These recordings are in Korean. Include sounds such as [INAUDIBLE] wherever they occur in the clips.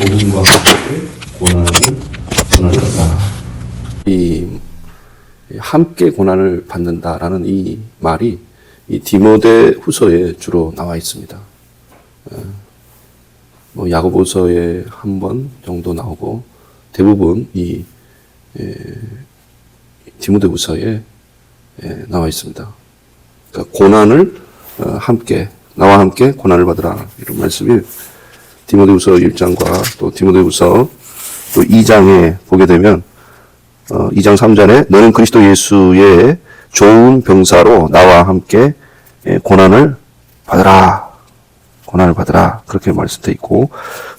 복음과 함께 고난을 고난을 받아. 이 함께 고난을 받는다라는 이 말이 이 디모데 후서에 주로 나와 있습니다. 어, 뭐 야고보서에 한 번 정도 나오고 대부분 이 에, 디모데 후서에 에, 나와 있습니다. 그러니까 고난을 어, 함께 나와 함께 고난을 받으라 이런 말씀이 디모데후서 1장과 또 디모데후서 또 2장에 보게 되면 어, 2장 3절에 너는 그리스도 예수의 좋은 병사로 나와 함께 예, 고난을 받으라. 고난을 받으라. 그렇게 말씀되어 있고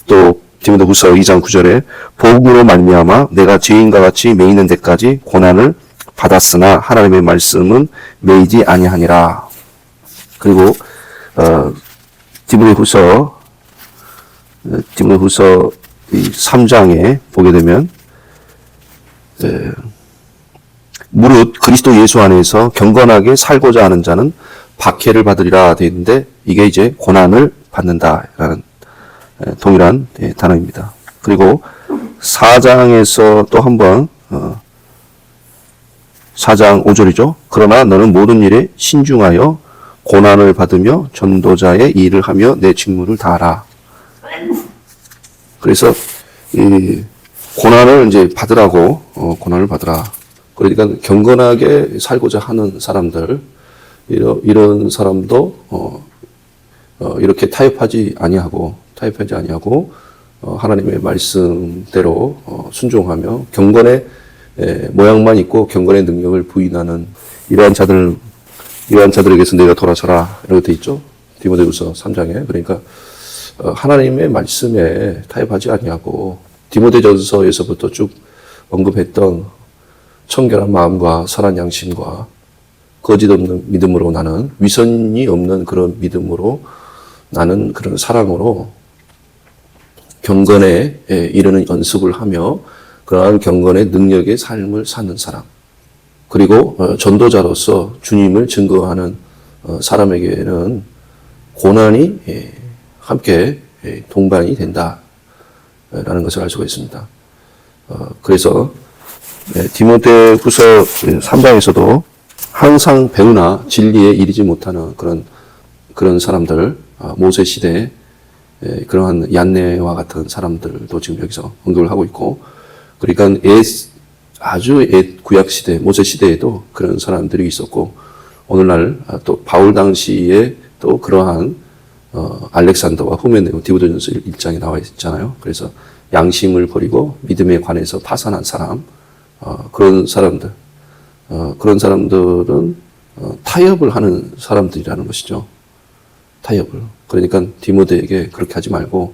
또 디모데후서 2장 9절에 복음으로 말미암아 내가 죄인과 같이 매이는 데까지 고난을 받았으나 하나님의 말씀은 매이지 아니하니라. 그리고 어, 디모데후서 어, 디모데후서 3장에 보게 되면 네. 무릇 그리스도 예수 안에서 경건하게 살고자 하는 자는 박해를 받으리라 되어 있는데 이게 이제 고난을 받는다라는 에, 동일한 예, 단어입니다. 그리고 4장에서 또 한번 어, 4장 5절이죠. 그러나 너는 모든 일에 신중하여 고난을 받으며 전도자의 일을 하며 내 직무를 다하라. 그래서 이 고난을 이제 받으라고 어, 고난을 받으라. 그러니까 경건하게 살고자 하는 사람들 이런 이런 사람도 어, 어, 이렇게 타협하지 아니하고 타협하지 아니하고 어, 하나님의 말씀대로 어, 순종하며 경건의 에, 모양만 있고 경건의 능력을 부인하는 이러한 자들 이러한 자들에게서 내가 돌아서라. 이렇게 돼 있죠. 디모데후서 3장에. 그러니까 어, 하나님의 말씀에 타협하지 아니하고 디모데전서에서부터 쭉 언급했던 청결한 마음과 선한 양심과 거짓 없는 믿음으로 나는 위선이 없는 그런 믿음으로 나는 그런 사랑으로 경건에 예, 이르는 연습을 하며 그러한 경건의 능력의 삶을 사는 사람. 그리고 어, 전도자로서 주님을 증거하는 어, 사람에게는 고난이 예, 함께 예, 동반이 된다라는 것을 알 수가 있습니다. 어, 그래서 네, 디모데 후서 3장에서도 항상 배우나 진리에 이르지 못하는 그런 그런 사람들 아, 모세 시대 에, 그러한 얀네와 같은 사람들도 지금 여기서 언급을 하고 있고 그러니까 옛, 아주 옛 구약 시대 모세 시대에도 그런 사람들이 있었고 오늘날 아, 또 바울 당시에 또 그러한 어, 알렉산더와 후메네오 디모데전서 1장에 나와 있잖아요. 그래서 양심을 버리고 믿음에 관해서 파산한 사람 어, 그런 사람들 어, 그런 사람들은 어, 타협을 하는 사람들이라는 것이죠. 타협을. 그러니까 디모데에게 그렇게 하지 말고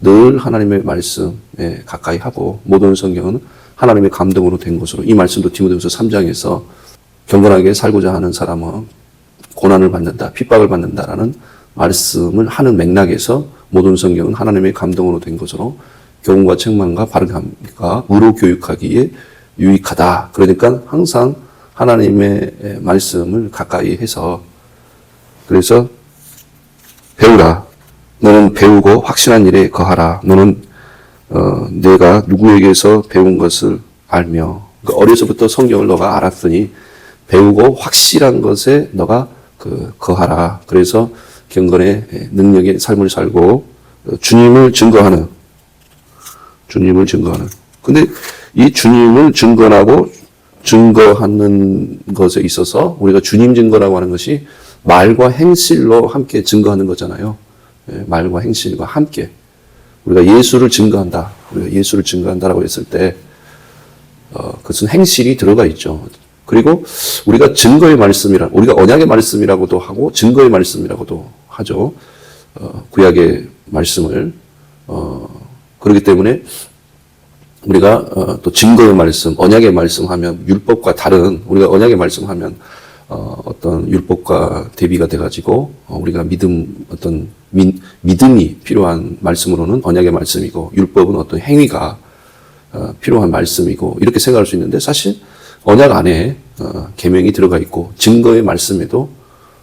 늘 하나님의 말씀에 가까이 하고 모든 성경은 하나님의 감동으로 된 것으로 이 말씀도 디모데후서 3장에서 경건하게 살고자 하는 사람은 고난을 받는다, 핍박을 받는다라는 말씀을 하는 맥락에서 모든 성경은 하나님의 감동으로 된 것으로 교훈과 책망과 바르감과 의로 교육하기에 유익하다. 그러니까 항상 하나님의 말씀을 가까이 해서 그래서 배우라. 너는 배우고 확신한 일에 거하라. 너는 어, 내가 누구에게서 배운 것을 알며 그러니까 어려서부터 성경을 너가 알았으니 배우고 확실한 것에 너가 그 거하라. 그래서 경건의 능력의 삶을 살고 어, 주님을 증거하는 주님을 증거하는. 근데 이 주님을 증거하고 증거하는 것에 있어서 우리가 주님 증거라고 하는 것이 말과 행실로 함께 증거하는 거잖아요. 예, 말과 행실과 함께. 우리가 예수를 증거한다. 우리가 예수를 증거한다라고 했을 때, 어, 그것은 행실이 들어가 있죠. 그리고 우리가 증거의 말씀이라, 우리가 언약의 말씀이라고도 하고 증거의 말씀이라고도 하죠. 어, 구약의 말씀을. 어, 그렇기 때문에 우리가 어, 또 증거의 말씀, 언약의 말씀하면 율법과 다른 우리가 언약의 말씀하면 어, 어떤 율법과 대비가 돼가지고 어, 우리가 믿음 어떤 미, 믿음이 필요한 말씀으로는 언약의 말씀이고 율법은 어떤 행위가 어, 필요한 말씀이고 이렇게 생각할 수 있는데 사실 언약 안에 어, 계명이 들어가 있고 증거의 말씀에도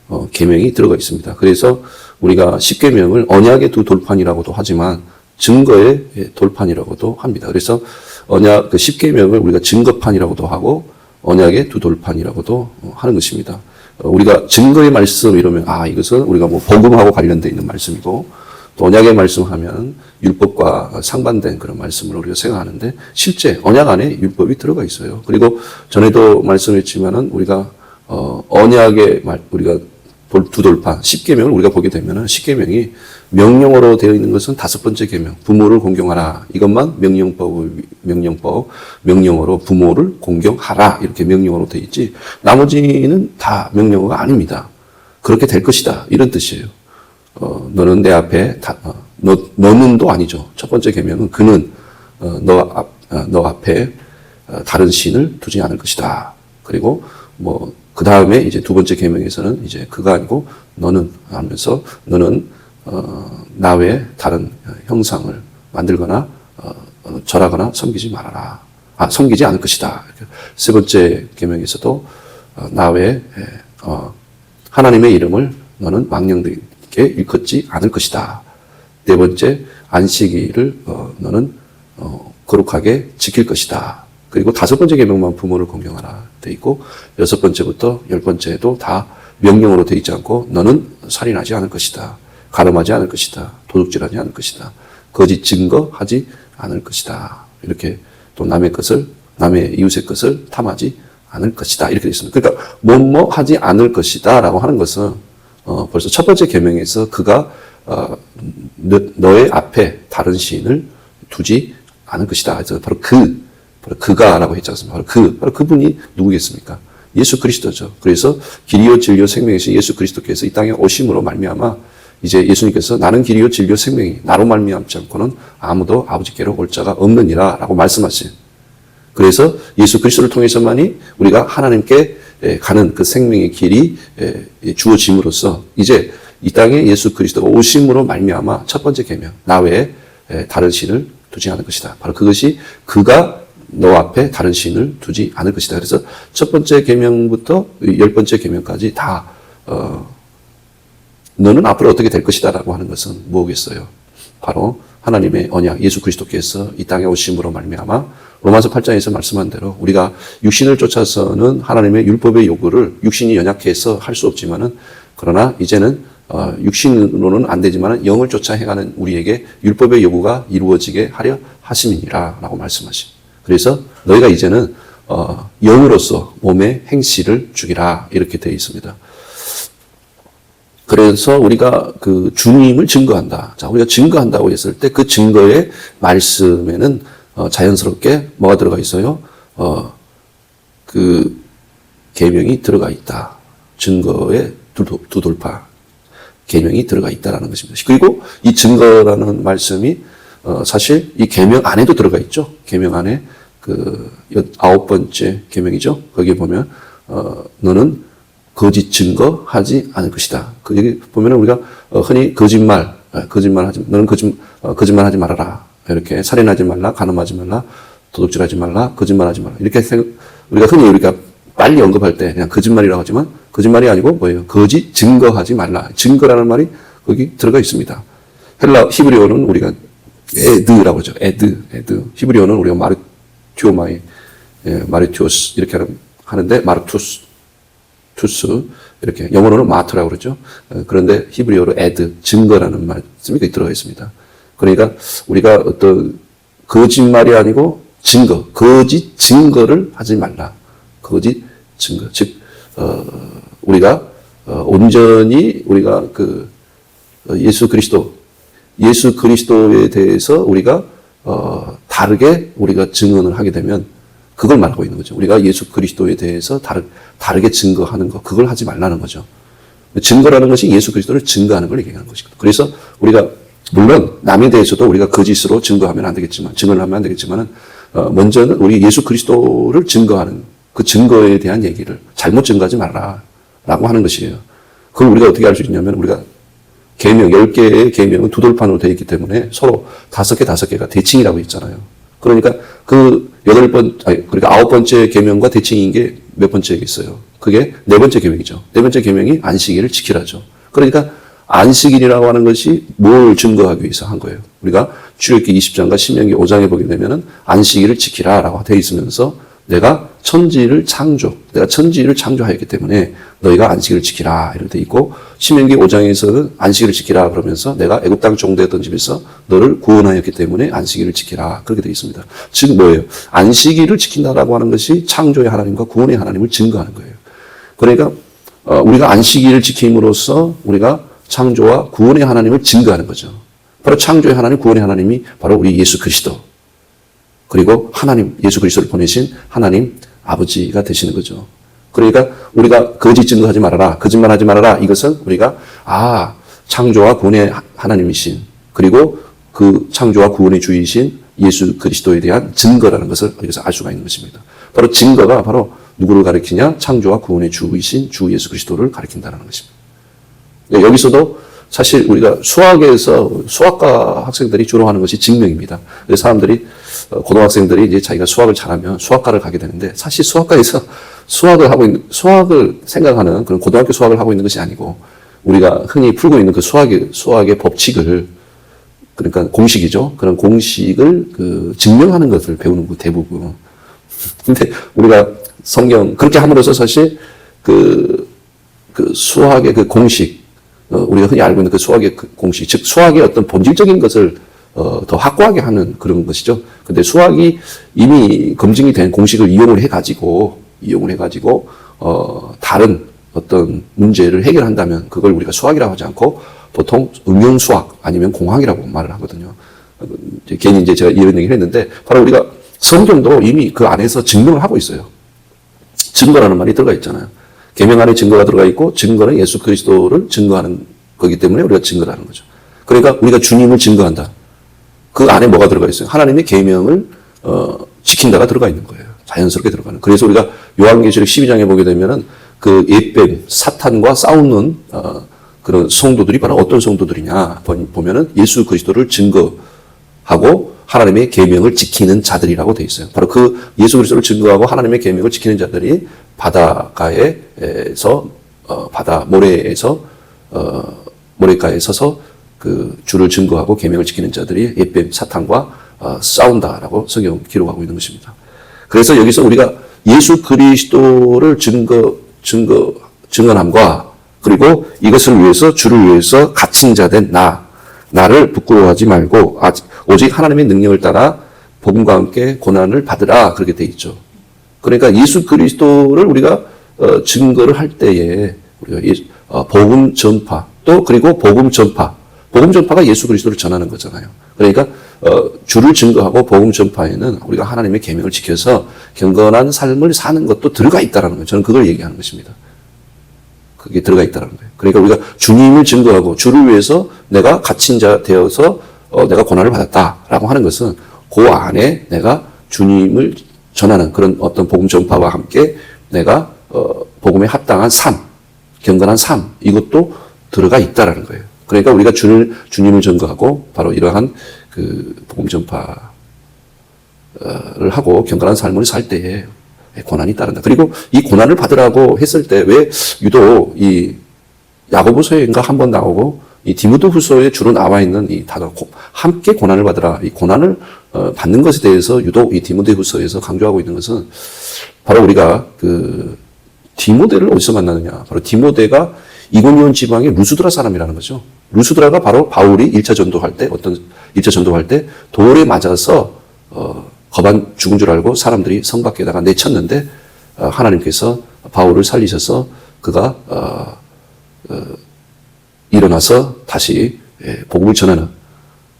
어, 계명이 들어가 있습니다. 그래서 우리가 십계명을 언약의 두 돌판이라고도 하지만 증거의 예, 돌판이라고도 합니다. 그래서 언약 그 10계명을 우리가 증거판이라고도 하고 언약의 두 돌판이라고도 어, 하는 것입니다. 어, 우리가 증거의 말씀 이러면 아 이것은 우리가 뭐 복음하고 관련되어 있는 말씀이고 또 언약의 말씀하면 율법과 상반된 그런 말씀을 우리가 생각하는데 실제 언약 안에 율법이 들어가 있어요. 그리고 전에도 말씀했지만은 우리가 어 언약의 말 우리가 돌- 두 돌판 10계명을 우리가 보게 되면은 10계명이 명령어로 되어 있는 것은 다섯 번째 계명 부모를 공경하라 이것만 명령법 명령법 명령어로 부모를 공경하라 이렇게 명령어로 되어 있지 나머지는 다 명령어가 아닙니다. 그렇게 될 것이다 이런 뜻이에요. 어, 너는 내 앞에 다, 어, 너 너는도 아니죠. 첫 번째 계명은 그는 어, 너 앞, 어, 너 앞에 어, 다른 신을 두지 않을 것이다. 그리고 뭐 그 다음에 이제 두 번째 계명에서는 이제 그가 아니고 너는 하면서 너는 어, 나 외에 다른 형상을 만들거나 어, 어, 절하거나 섬기지 말아라. 아, 섬기지 않을 것이다. 세 번째 계명에서도 어, 나 외에 예, 어, 하나님의 이름을 너는 망령되게 일컫지 않을 것이다. 네 번째 안식일을 어, 너는 어, 거룩하게 지킬 것이다. 그리고 다섯 번째 계명만 부모를 공경하라 돼 있고 여섯 번째부터 열 번째도 다 명령으로 돼 있지 않고 너는 살인하지 않을 것이다. 가늠하지 않을 것이다. 도둑질하지 않을 것이다. 거짓 증거하지 않을 것이다. 이렇게 또 남의 것을 남의 이웃의 것을 탐하지 않을 것이다. 이렇게 되어 있습니다. 그러니까 뭐뭐 하지 않을 것이다라고 하는 것은 어, 벌써 첫 번째 계명에서 그가 어, 너, 너의 앞에 다른 시인을 두지 않을 것이다. 그래서 바로 그 바로 그가라고 했지 않습니까? 바로 그 바로 그분이 누구겠습니까? 예수 그리스도죠. 그래서 길이요 진리요 생명이신 예수 그리스도께서 이 땅에 오심으로 말미암아 이제 예수님께서 나는 길이요 진리요 생명이 나로 말미암지 않고는 아무도 아버지께로 올 자가 없느니라라고 말씀하신 그래서 예수 그리스도를 통해서만이 우리가 하나님께 에, 가는 그 생명의 길이 주어짐으로써 이제 이 땅에 예수 그리스도가 오심으로 말미암아 첫 번째 계명 나 외에 에, 다른 신을 두지 않을 것이다. 바로 그것이 그가 너 앞에 다른 신을 두지 않을 것이다. 그래서 첫 번째 계명부터 열 번째 계명까지 다 어, 너는 앞으로 어떻게 될 것이다라고 하는 것은 뭐겠어요? 바로 하나님의 언약 예수 그리스도께서 이 땅에 오심으로 말미암아 로마서 8장에서 말씀한 대로 우리가 육신을 쫓아서는 하나님의 율법의 요구를 육신이 연약해서 할 수 없지만은 그러나 이제는 어, 육신으로는 안 되지만은 영을 쫓아 행하는 우리에게 율법의 요구가 이루어지게 하려 하심이니라라고 말씀하신. 그래서 너희가 이제는 어, 영으로서 몸의 행실을 죽이라 이렇게 되어 있습니다. 그래서 우리가 그 주님을 증거한다. 자, 우리가 증거한다고 했을 때 그 증거의 말씀에는 어, 자연스럽게 뭐가 들어가 있어요? 어, 그 계명이 들어가 있다. 증거의 두, 도- 두 돌파 계명이 들어가 있다라는 것입니다. 그리고 이 증거라는 말씀이 어, 사실 이 계명 안에도 들어가 있죠. 계명 안에 그 여- 아홉 번째 계명이죠. 거기에 보면 어, 너는 거짓 증거하지 않을 것이다. 그 여기 보면은 우리가 어, 흔히 거짓말, 어, 거짓말 하지, 너는 거짓 어, 거짓말 하지 말아라. 이렇게 살인하지 말라, 간음하지 말라, 도둑질하지 말라, 거짓말하지 말라. 이렇게 생, 우리가 흔히 우리가 빨리 언급할 때 그냥 거짓말이라고 하지만 거짓말이 아니고 뭐예요? 거짓 증거하지 말라. 증거라는 말이 거기 들어가 있습니다. 헬라 히브리어는 우리가 에드라고 하죠. 에드, 에드. 히브리어는 우리가 마르티오마이, 예, 마르티오스 이렇게 하는- 하는데 마르투스, 투스 이렇게 영어로는 마트라고 그러죠. 어, 그런데 히브리어로 에드 증거라는 말씀이 들어가 있습니다. 그러니까 우리가 어떤 거짓말이 아니고 증거, 거짓 증거를 하지 말라. 거짓 증거. 즉 어, 우리가 어, 온전히 우리가 그 어, 예수 그리스도 예수 그리스도에 대해서 우리가 어, 다르게 우리가 증언을 하게 되면 그걸 말하고 있는 거죠. 우리가 예수 그리스도에 대해서 다르, 다르게 증거하는 거, 그걸 하지 말라는 거죠. 증거라는 것이 예수 그리스도를 증거하는 걸 얘기하는 것이거든요. 그래서 우리가 물론 남에 대해서도 우리가 거짓으로 증거하면 안 되겠지만, 증언을 하면 안 되겠지만은 어, 먼저는 우리 예수 그리스도를 증거하는 그 증거에 대한 얘기를 잘못 증거하지 말라라고 하는 것이에요. 그걸 우리가 어떻게 알 수 있냐면 우리가 계명, 10개의 계명은 두 돌판으로 되어 있기 때문에 서로 다섯 개, 다섯 개가 대칭이라고 했잖아요. 그러니까 그 여덟 번, 아니, 그러니까 아홉 번째 계명과 대칭인 게 몇 번째겠어요? 그게 네 번째 계명이죠. 네 번째 계명이 안식일을 지키라죠. 그러니까 안식일이라고 하는 것이 뭘 증거하기 위해서 한 거예요? 우리가 출애굽기 20장과 신명기 5장에 보게 되면은 안식일을 지키라라고 되어 있으면서 내가 천지를 창조, 내가 천지를 창조하였기 때문에 너희가 안식일을 지키라 이렇게 돼 있고 신명기 5장에서는 안식일을 지키라 그러면서 내가 애굽 땅 종되었던 집에서 너를 구원하였기 때문에 안식일을 지키라 그렇게 되어 있습니다. 즉 뭐예요? 안식일을 지킨다라고 하는 것이 창조의 하나님과 구원의 하나님을 증거하는 거예요. 그러니까 어, 우리가 안식일을 지킴으로써 우리가 창조와 구원의 하나님을 증거하는 거죠. 바로 창조의 하나님, 구원의 하나님이 바로 우리 예수 그리스도. 그리고 하나님, 예수 그리스도를 보내신 하나님 아버지가 되시는 거죠. 그러니까 우리가 거짓 증거하지 말아라, 거짓말하지 말아라. 이것은 우리가 아 창조와 구원의 하- 하나님이신 그리고 그 창조와 구원의 주이신 예수 그리스도에 대한 증거라는 것을 여기서 알 수가 있는 것입니다. 바로 증거가 바로 누구를 가리키냐? 창조와 구원의 주이신 주 예수 그리스도를 가리킨다는 것입니다. 네, 여기서도 사실 우리가 수학에서 수학과 학생들이 주로 하는 것이 증명입니다. 그래서 사람들이 어, 고등학생들이 이제 자기가 수학을 잘하면 수학과를 가게 되는데 사실 수학과에서 수학을 하고 있는 수학을 생각하는 그런 고등학교 수학을 하고 있는 것이 아니고 우리가 흔히 풀고 있는 그 수학의 수학의 법칙을 그러니까 공식이죠. 그런 공식을 그 증명하는 것을 배우는 거 대부분. [LAUGHS] 근데 우리가 성경 그렇게 함으로써 사실 그, 그 수학의 그 공식, 어, 우리가 흔히 알고 있는 그 수학의 그 공식, 즉 수학의 어떤 본질적인 것을 어, 더 확고하게 하는 그런 것이죠. 근데 수학이 이미 검증이 된 공식을 이용을 해가지고, 이용을 해가지고, 어, 다른 어떤 문제를 해결한다면 그걸 우리가 수학이라고 하지 않고 보통 응용 수학 아니면 공학이라고 말을 하거든요. 어, 이제 괜히 이제 제가 이런 얘기를 했는데 바로 우리가 성경도 이미 그 안에서 증명을 하고 있어요. 증거라는 말이 들어가 있잖아요. 계명 안에 증거가 들어가 있고 증거는 예수 그리스도를 증거하는 거기 때문에 우리가 증거라는 거죠. 그러니까 우리가 주님을 증거한다. 그 안에 뭐가 들어가 있어요? 하나님의 계명을 어, 지킨다가 들어가 있는 거예요. 자연스럽게 들어가는. 그래서 우리가 요한계시록 12장에 보게 되면은 그 옛뱀 사탄과 싸우는 어, 그런 성도들이 바로 어떤 성도들이냐 보- 보면은 예수 그리스도를 증거하고 하나님의 계명을 지키는 자들이라고 돼 있어요. 바로 그 예수 그리스도를 증거하고 하나님의 계명을 지키는 자들이 바닷가에서 어, 바다 모래에서 어, 모래가에 서서 그 주를 증거하고 계명을 지키는 자들이 옛뱀 사탄과 어, 싸운다라고 성경 기록하고 있는 것입니다. 그래서 여기서 우리가 예수 그리스도를 증거 증거 증언함과 그리고 이것을 위해서 주를 위해서 갇힌 자 된 나, 나를 부끄러워하지 말고 아- 오직 하나님의 능력을 따라 복음과 함께 고난을 받으라 그렇게 돼 있죠. 그러니까 예수 그리스도를 우리가 어, 증거를 할 때에 우리가 예, 어, 복음 전파 또 그리고 복음 전파 복음 전파가 예수 그리스도를 전하는 거잖아요. 그러니까 어, 주를 증거하고 복음 전파에는 우리가 하나님의 계명을 지켜서 경건한 삶을 사는 것도 들어가 있다라는 거예요. 저는 그걸 얘기하는 것입니다. 그게 들어가 있다는 거예요. 그러니까 우리가 주님을 증거하고 주를 위해서 내가 갇힌 자 되어서 어, 내가 고난을 받았다라고 하는 것은 그 안에 내가 주님을 전하는 그런 어떤 복음 전파와 함께 내가 어, 복음에 합당한 삶, 경건한 삶 이것도 들어가 있다라는 거예요. 그러니까 우리가 주를 주님을 증거하고 바로 이러한 그 복음 전파를 하고 경건한 삶을 살 때에 고난이 따른다. 그리고 이 고난을 받으라고 했을 때 왜 유독 이 야고보서에인가 한 번 나오고 이 디모데 후서에 주로 나와 있는 이 단어 고- 함께 고난을 받으라. 이 고난을 어, 받는 것에 대해서 유독 이 디모데 후서에서 강조하고 있는 것은 바로 우리가 그 디모데를 어디서 만나느냐? 바로 디모데가 이고니온 지방의 루스드라 사람이라는 거죠. 루스드라가 바로 바울이 1차 전도할 때 어떤 1차 전도할 때 돌에 맞아서 어, 거반 죽은 줄 알고 사람들이 성 밖에다가 내쳤는데 어, 하나님께서 바울을 살리셔서 그가 어, 어, 일어나서 다시 예, 복음을 전하는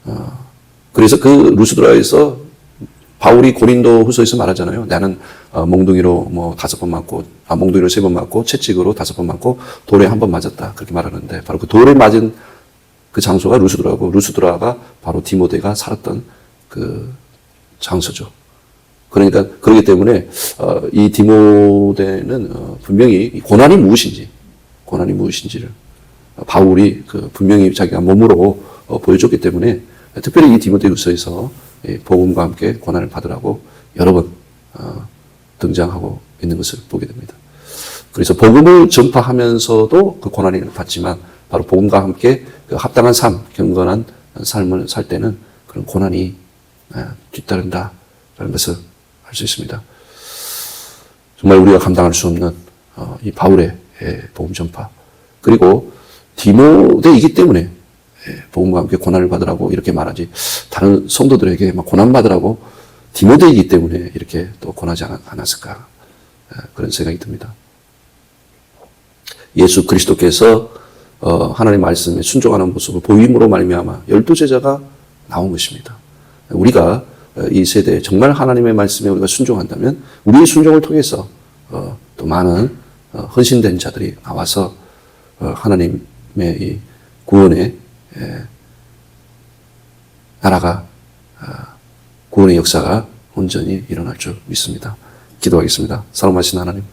어, 그래서 그 루스드라에서 바울이 고린도 후서에서 말하잖아요. 나는 어, 몽둥이로 뭐 다섯 번 맞고, 아, 몽둥이로 세 번 맞고, 채찍으로 다섯 번 맞고, 돌에 한 번 맞았다. 그렇게 말하는데, 바로 그 돌에 맞은 그 장소가 루스드라고, 루스드라가 바로 디모데가 살았던 그 장소죠. 그러니까, 그렇기 때문에, 어, 이 디모데는 어, 분명히 이 고난이 무엇인지, 고난이 무엇인지를 바울이 그 분명히 자기가 몸으로 어, 보여줬기 때문에 특별히 이 디모데후서에서 이 복음과 함께 고난을 받으라고 여러 번 어, 등장하고 있는 것을 보게 됩니다. 그래서 복음을 전파하면서도 그 고난을 받지만 바로 복음과 함께 그 합당한 삶, 경건한 삶을 살 때는 그런 고난이 예, 뒤따른다라는 것을 알 수 있습니다. 정말 우리가 감당할 수 없는 어, 이 바울의 예, 복음 전파 그리고 디모데이기 때문에 예, 복음과 함께 고난을 받으라고 이렇게 말하지 다른 성도들에게 막 고난 받으라고 디모데이기 때문에 이렇게 또 권하지 않- 않았을까 예, 그런 생각이 듭니다. 예수 그리스도께서 어, 하나님 말씀에 순종하는 모습을 보임으로 말미암아 열두 제자가 나온 것입니다. 우리가 어, 이 세대에 정말 하나님의 말씀에 우리가 순종한다면 우리의 순종을 통해서 어, 또 많은 어, 헌신된 자들이 나와서 어, 하나님의 이 구원의 에, 나라가 아, 구원의 역사가 온전히 일어날 줄 믿습니다. 기도하겠습니다. 사랑하신 하나님,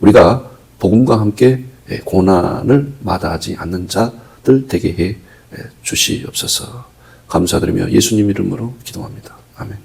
우리가 복음과 함께 예, 고난을 마다하지 않는 자들 되게 해 예, 주시옵소서. 감사드리며 예수님 이름으로 기도합니다. 아멘.